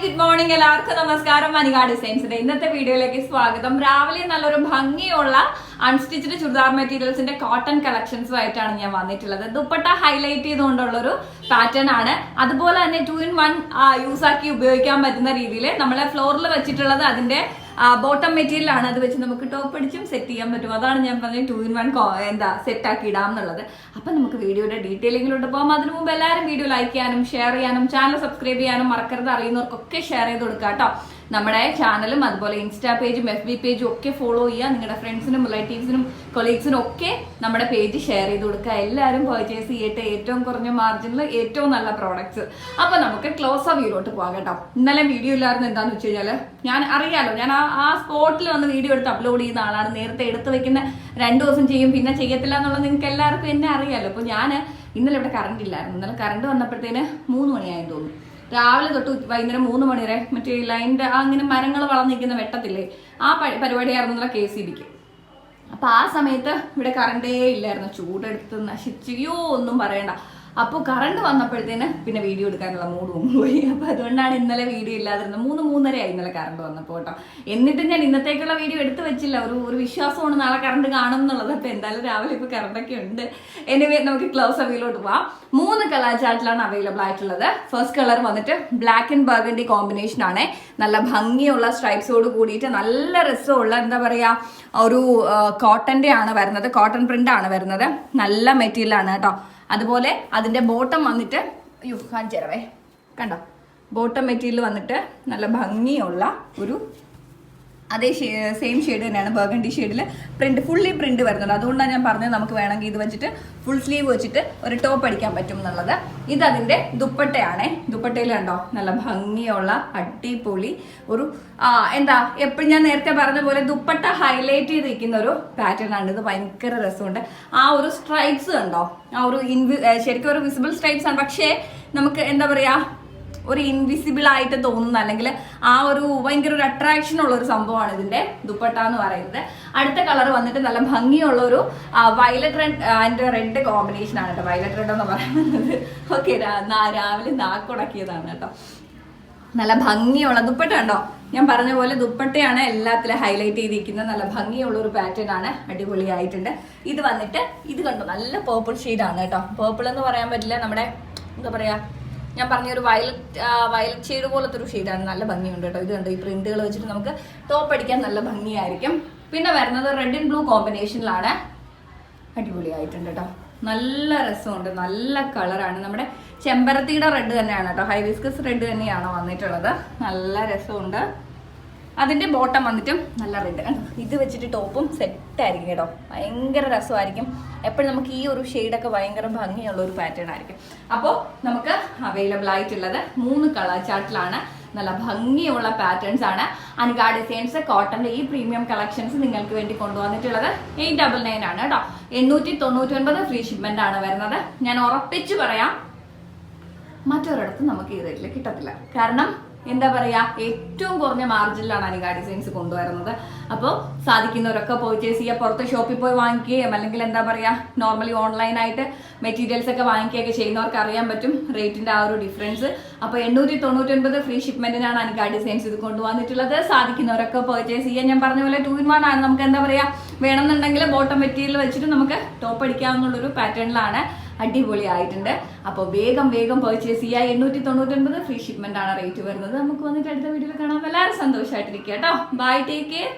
Good morning എല്ലാവർക്കും നമസ്കാരം. മനിക ഡിസൈൻസിന്റെ ഇന്നത്തെ വീഡിയോയിലേക്ക് സ്വാഗതം. രാവിലെ നല്ലൊരു ഭംഗിയുള്ള അൺസ്റ്റിച്ച്ഡ് ചുരിദാർ മെറ്റീരിയൽസിന്റെ കോട്ടൺ കളക്ഷൻസ് ആയിട്ടാണ് ഞാൻ വന്നിട്ടുള്ളത്. ദുപ്പട്ട ഹൈലൈറ്റ് ചെയ്തുകൊണ്ടുള്ള ഒരു പാറ്റേൺ ആണ്. അതുപോലെ തന്നെ ടു ഇൻ വൺ യൂസ് ആക്കി ഉപയോഗിക്കാൻ പറ്റുന്ന രീതിയിൽ നമ്മളെ ഫ്ലോറിൽ വെച്ചിട്ടുള്ളത് അതിന്റെ ബോട്ടം മെറ്റീരിയൽ ആണ് അത് വെച്ച് നമുക്ക് ടോപ്പ് അടിച്ചും സെറ്റ് ചെയ്യാൻ പറ്റും. അതാണ് ഞാൻ പറഞ്ഞത് ടു ഇൻ വൺ എന്താ സെറ്റ് ആക്കി ഇടാം എന്നുള്ളത് അപ്പൊ നമുക്ക് വീഡിയോയുടെ ഡീറ്റെയിലിങ്ങിലോട്ട് പോകാം അതിനു മുമ്പ് എല്ലാവരും വീഡിയോ ലൈക്ക് ചെയ്യാനും ഷെയർ ചെയ്യാനും ചാനൽ സബ്സ്ക്രൈബ് ചെയ്യാനും മറക്കരുത്. അറിയുന്നവർക്കൊക്കെ ഷെയർ ചെയ്ത് കൊടുക്കാം കേട്ടോ നമ്മുടെ ചാനലും അതുപോലെ ഇൻസ്റ്റാ പേജും എഫ് ബി പേജും ഒക്കെ ഫോളോ ചെയ്യുക. നിങ്ങളുടെ ഫ്രണ്ട്സിനും റിലേറ്റീവ്സിനും കൊളീഗ്സിനും ഒക്കെ നമ്മുടെ പേജ് ഷെയർ ചെയ്ത് കൊടുക്കുക. എല്ലാവരും പർച്ചേസ് ചെയ്യട്ടെ. ഏറ്റവും കുറഞ്ഞ മാർജിനിൽ ഏറ്റവും നല്ല പ്രോഡക്ട്സ് അപ്പൊ നമുക്ക് ക്ലോസ് ഓഫ് വ്യൂലോട്ട് പോകാം കേട്ടോ. ഇന്നലെ വീഡിയോ ഇല്ലായിരുന്നു. എന്താന്ന് വെച്ച് കഴിഞ്ഞാൽ ഞാൻ അറിയാലോ ഞാൻ ആ ആ സ്പോട്ടിൽ വന്ന് വീഡിയോ എടുത്ത് അപ്ലോഡ് ചെയ്യുന്ന ആളാണ്. നേരത്തെ എടുത്ത് വെക്കുന്ന രണ്ട് ദിവസം ചെയ്യും പിന്നെ ചെയ്യത്തില്ല എന്നുള്ളത് നിങ്ങൾക്ക് എല്ലാവർക്കും എന്നെ അറിയാലോ. അപ്പൊ ഞാൻ ഇന്നലെ ഇവിടെ കറണ്ട് ഇല്ലായിരുന്നു. ഇന്നലെ കറണ്ട് വന്നപ്പോഴത്തേന് മൂന്ന് മണിയായെന്ന് തോന്നുന്നു. രാവിലെ തൊട്ട് വൈകുന്നേരം മൂന്ന് മണി വരെ മറ്റേ ലൈനിന്റെ ആ ഇങ്ങനെ മരങ്ങൾ വളർന്നിരിക്കുന്ന വെട്ടത്തില്ലേ ആ പ- പരിപാടിയായിരുന്നു നല്ല കെ സി ബിക്ക്. അപ്പൊ ആ സമയത്ത് ഇവിടെ കറണ്ടേ ഇല്ലായിരുന്നു. ചൂടെടുത്ത് നശിച്ചയോ ഒന്നും പറയണ്ട. അപ്പോൾ കറണ്ട് വന്നപ്പോഴത്തേന് പിന്നെ വീഡിയോ എടുക്കാനുള്ള മൂഡ് പോയി. അപ്പോൾ അതുകൊണ്ടാണ് ഇന്നലെ വീഡിയോ ഇല്ലാതിരുന്നത്. മൂന്ന് മൂന്നരയായി ഇന്നലെ കറണ്ട് വന്നപ്പോൾ കേട്ടോ. എന്നിട്ട് ഞാൻ ഇന്നത്തേക്കുള്ള വീഡിയോ എടുത്തു വെച്ചില്ല. ഒരു ഒരു വിശ്വാസമാണ് നാളെ കറണ്ട് കാണും എന്നുള്ളത്. അപ്പോൾ എന്തായാലും രാവിലെ ഇപ്പോൾ കറണ്ടൊക്കെ ഉണ്ട്. എനിവേ നമുക്ക് ക്ലോസ് അവയിലോട്ട് പോവാം. മൂന്ന് കളർ ചാർട്ടിലാണ് അവൈലബിൾ ആയിട്ടുള്ളത്. ഫസ്റ്റ് കളർ വന്നിട്ട് ബ്ലാക്ക് ആൻഡ് ബർഗണ്ടി കോമ്പിനേഷൻ ആണ്. നല്ല ഭംഗിയുള്ള സ്ട്രൈപ്സോട് കൂടിയിട്ട് നല്ല രസമുള്ള എന്താ പറയാ ഒരു കോട്ടന്റെ ആണ് വരുന്നത്. കോട്ടൺ പ്രിന്റ് ആണ് വരുന്നത്. നല്ല മെറ്റീരിയലാണ് കേട്ടോ. അതുപോലെ അതിന്റെ ബോട്ടം വന്നിട്ട് യുഹാൻ തരവേ കണ്ടോ? ബോട്ടം മെറ്റീരിയൽ വന്നിട്ട് നല്ല ഭംഗിയുള്ള ഒരു അതേ സെയിം ഷെയ്ഡ് തന്നെയാണ് ബർഗണ്ടി ഷെയ്ഡിൽ പ്രിന്റ് ഫുള്ളി പ്രിന്റ് വരുന്നുണ്ട്. അതുകൊണ്ടാണ് ഞാൻ പറഞ്ഞത് നമുക്ക് വേണമെങ്കിൽ ഇത് വെച്ചിട്ട് ഫുൾ സ്ലീവ് വെച്ചിട്ട് ഒരു ടോപ്പ് അടിക്കാൻ പറ്റും എന്നുള്ളത്. ഇത് അതിന്റെ ദുപ്പട്ടയാണേ. ദുപ്പട്ടയിൽ കണ്ടോ? നല്ല ഭംഗിയുള്ള അടിപൊളി ഒരു എന്താ എപ്പോഴും ഞാൻ നേരത്തെ പറഞ്ഞ പോലെ ദുപ്പട്ട ഹൈലൈറ്റ് ചെയ്തിരിക്കുന്ന ഒരു പാറ്റേൺ ആണ്. ഇത് ഭയങ്കര രസമുണ്ട്. ആ ഒരു സ്ട്രൈപ്സ് കണ്ടോ? ആ ഒരു ഇൻവി ശരിക്കും ഒരു വിസിബിൾ സ്ട്രൈപ്സ് ആണ്. പക്ഷേ നമുക്ക് എന്താ പറയാ ഒരു ഇൻവിസിബിൾ ആയിട്ട് തോന്നുന്ന അല്ലെങ്കിൽ ആ ഒരു ഭയങ്കര ഒരു അട്രാക്ഷൻ ഉള്ള ഒരു സംഭവമാണ് ഇതിന്റെ ദുപ്പട്ട എന്ന് പറയുന്നത്. അടുത്ത കളർ വന്നിട്ട് നല്ല ഭംഗിയുള്ള ഒരു violet red and red combination ആണ് കേട്ടോ. വയലറ്റ് റെഡ് എന്ന് പറയുന്നത്. ഓക്കെ രാവിലെ നാക്കുടക്കിയതാണ് കേട്ടോ. നല്ല ഭംഗിയുള്ള ദുപ്പട്ട ഉണ്ടോ? ഞാൻ പറഞ്ഞ പോലെ ദുപ്പട്ടയാണ് എല്ലാത്തിലും ഹൈലൈറ്റ് ചെയ്തിരിക്കുന്നത്. നല്ല ഭംഗിയുള്ള ഒരു പാറ്റേൺ ആണ്. അടിപൊളിയായിട്ടുണ്ട്. ഇത് വന്നിട്ട് ഇത് കണ്ടു? നല്ല പേർപ്പിൾ ആണ് കേട്ടോ. പേർപ്പിൾ എന്ന് പറയാൻ പറ്റില്ല. നമ്മുടെ എന്താ പറയാ ഞാൻ പറഞ്ഞ ഒരു വയലറ്റ് വയലറ്റ് ഷെയ്ഡ് പോലത്തെ ഒരു ഷെയ്ഡാണ് നല്ല ഭംഗിയുണ്ട് കേട്ടോ. ഇത് കണ്ടോ? ഈ പ്രിന്റുകൾ വെച്ചിട്ട് നമുക്ക് ടോപ്പ് അടിക്കാൻ നല്ല ഭംഗിയായിരിക്കും. പിന്നെ വരുന്നത് റെഡ് ആൻഡ് ബ്ലൂ കോമ്പിനേഷനിലാണ് അടിപൊളിയായിട്ടുണ്ട് കേട്ടോ. നല്ല രസമുണ്ട്. നല്ല കളറാണ് നമ്മുടെ ചെമ്പരത്തിയുടെ റെഡ് തന്നെയാണ് കേട്ടോ. ഹൈവിസ്കസ് റെഡ് തന്നെയാണ് വന്നിട്ടുള്ളത്. നല്ല രസമുണ്ട്. അതിന്റെ ബോട്ടം വന്നിട്ടും നല്ല റെഡ് ഇത് വെച്ചിട്ട് ടോപ്പും സെറ്റ് ആയിരിക്കും കേട്ടോ. ഭയങ്കര രസമായിരിക്കും. എപ്പോഴും നമുക്ക് ഈ ഒരു ഷെയ്ഡൊക്കെ ഭയങ്കര ഭംഗിയുള്ള ഒരു പാറ്റേൺ ആയിരിക്കും. അപ്പോൾ നമുക്ക് അവൈലബിൾ ആയിട്ടുള്ളത് മൂന്ന് കളർ ചാർട്ടിലാണ് നല്ല ഭംഗിയുള്ള പാറ്റേൺസ് ആണ്. അനുഗാ ഡിസൈൻസ് കോട്ടന്റെ ഈ പ്രീമിയം കളക്ഷൻസ് നിങ്ങൾക്ക് വേണ്ടി കൊണ്ടുവന്നിട്ടുള്ളത് എയ്റ്റ് ഡബിൾ നയൻ ആണ് കേട്ടോ. എണ്ണൂറ്റി തൊണ്ണൂറ്റി ഒൻപത് ഫ്രീ ഷിപ്മെന്റ് ആണ് വരുന്നത്. ഞാൻ ഉറപ്പിച്ചു പറയാം മറ്റൊരിടത്ത് നമുക്ക് ഈ റേറ്റിൽ കിട്ടത്തില്ല. കാരണം എന്താ പറയാ ഏറ്റവും കുറഞ്ഞ മാർജിനിലാണ് അനിക ഡിസൈൻസ് കൊണ്ടുവരുന്നത്. അപ്പോൾ സാധിക്കുന്നവരൊക്കെ പർച്ചേസ് ചെയ്യുക പുറത്ത് ഷോപ്പിൽ പോയി വാങ്ങിക്കുകയും അല്ലെങ്കിൽ എന്താ പറയാ നോർമലി ഓൺലൈനായിട്ട് മെറ്റീരിയൽസ് ഒക്കെ വാങ്ങിക്കുകയൊക്കെ ചെയ്യുന്നവർക്ക് അറിയാൻ പറ്റും റേറ്റിന്റെ ആ ഒരു ഡിഫറൻസ് അപ്പോൾ എണ്ണൂറ്റി തൊണ്ണൂറ്റി ഒൻപത് ഫ്രീ ഷിപ്മെന്റിനാണ് അനിക ഡിസൈൻസ് ഇത് കൊണ്ടുവന്നിട്ടുള്ളത്. സാധിക്കുന്നവരൊക്കെ പർച്ചേസ് ചെയ്യാൻ ഞാൻ പറഞ്ഞ പോലെ ടു ഇൻ വൺ ആണ്. നമുക്ക് എന്താ പറയാ വേണമെന്നുണ്ടെങ്കിൽ ബോട്ടം മെറ്റീരിയൽ വെച്ചിട്ട് നമുക്ക് ടോപ്പ് അടിക്കാവുന്നുള്ളൊരു പാറ്റേണിലാണ് അടിപൊളിയായിട്ടുണ്ട്. അപ്പോൾ വേഗം വേഗം പർച്ചേസ് ചെയ്യുക എണ്ണൂറ്റി തൊണ്ണൂറ്റൊൻപത് ഫ്രീ ഷിപ്മെന്റ് ആണ് റേറ്റ് വരുന്നത്. നമുക്ക് വന്നിട്ട് അടുത്ത വീഡിയോയിൽ കാണാം. എല്ലാവരും സന്തോഷമായിട്ടിരിക്കുക കേട്ടോ. Bye take care